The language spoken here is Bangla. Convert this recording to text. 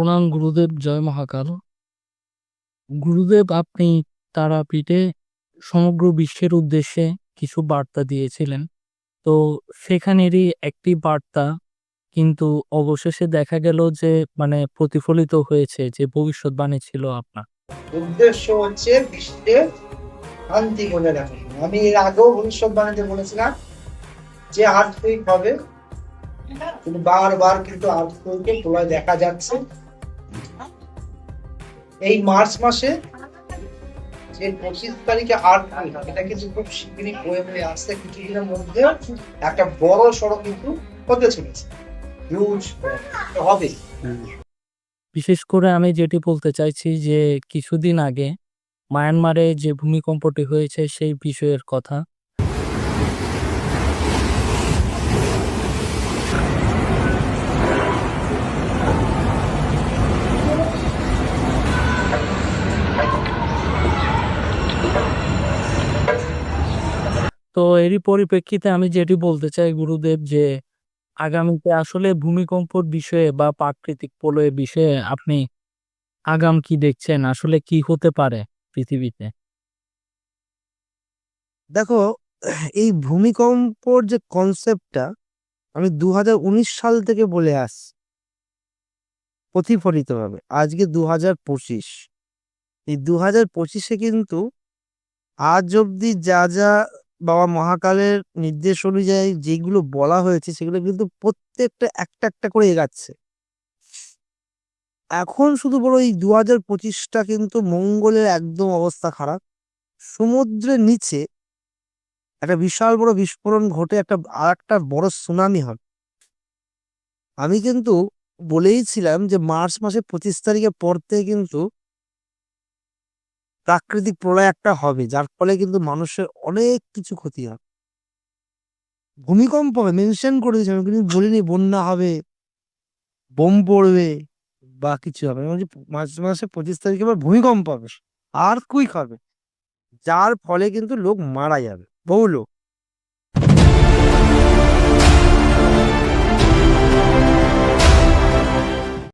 প্রণাম গুরুদেব, জয় মহাকাল। গুরুদেব আপনি তারাপীঠে সমগ্র বিশ্বের উদ্দেশ্যে কিছু বার্তা দিয়েছিলেন। তো সেখানেরই একটি বার্তা, কিন্তু অবশেষে দেখা গেল যে মানে প্রতিফলিত হয়েছে, যে ভবিষ্যৎবাণী ছিল আপনার। উদ্দেশ্য হচ্ছে বিশ্বে শান্তি বজায় রাখা। আমি এর আগেও ভবিষ্যৎবাণীতে বলেছিলাম যে আর্থিক হবে কিন্তু বারবার কিন্তু প্রলয় দেখা যাচ্ছে এই মার্চ মাসে যে পঁচিশ তারিখে এটা কিন্তু খুব বয়ে আসছে কিছুদিনের মধ্যে। একটা বড় সড়ো কিন্তু হতে চলেছে। হিউজ হবে বিশেষ করে আমি যেটি বলতে চাইছি যে কিছুদিন আগে মায়ানমারে যে ভূমিকম্পটি হয়েছে সেই বিষয়ের কথা। তো এরই পরিপ্রেক্ষিতে আমি যেটি বলতে চাই গুরুদেব যে, আগামীতে আসলে ভূমিকম্পর বিষয়ে বা প্রাকৃতিক প্রলয়ের বিষয়ে আপনি আগাম কি দেখছেন? আসলে কি হতে পারে পৃথিবীতে? দেখো, এই ভূমিকম্পর যে কনসেপ্টটা আমি দু হাজার উনিশ সাল থেকে বলে আসছি। প্রতিফলিতভাবে। আজকে দু হাজার পঁচিশ। এই দু হাজার পঁচিশে কিন্তু আজ অবধি যা যা বাবা মহাকালের নির্দেশ অনুযায়ী যেগুলো বলা হয়েছে, সেগুলো কিন্তু প্রত্যেকটা একটা একটা করে এগাচ্ছে। এখন শুধু বড় এই দু হাজার পঁচিশটা কিন্তু মঙ্গলের একদম অবস্থা খারাপ। সমুদ্রের নিচে একটা বিশাল বড় বিস্ফোরণ ঘটে একটা আর একটা বড় সুনামি হবে আমি কিন্তু বলেইছিলাম যে মার্চ মাসে পঁচিশ তারিখের পর থেকে কিন্তু প্রাকৃতিক প্রলয় একটা হবে, যার ফলে কিন্তু মানুষের অনেক কিছু ক্ষতি হবে। ভূমিকম্প হবে মেনশন করে দিয়েছি আমি, কিন্তু বলিনি বন্যা হবে, বোম পড়বে বা কিছু হবে। মার্চ মাসে পঁচিশ তারিখে আবার ভূমিকম্প হবে আর কুইক হবে, যার ফলে কিন্তু লোক মারা যাবে, বহু লোক।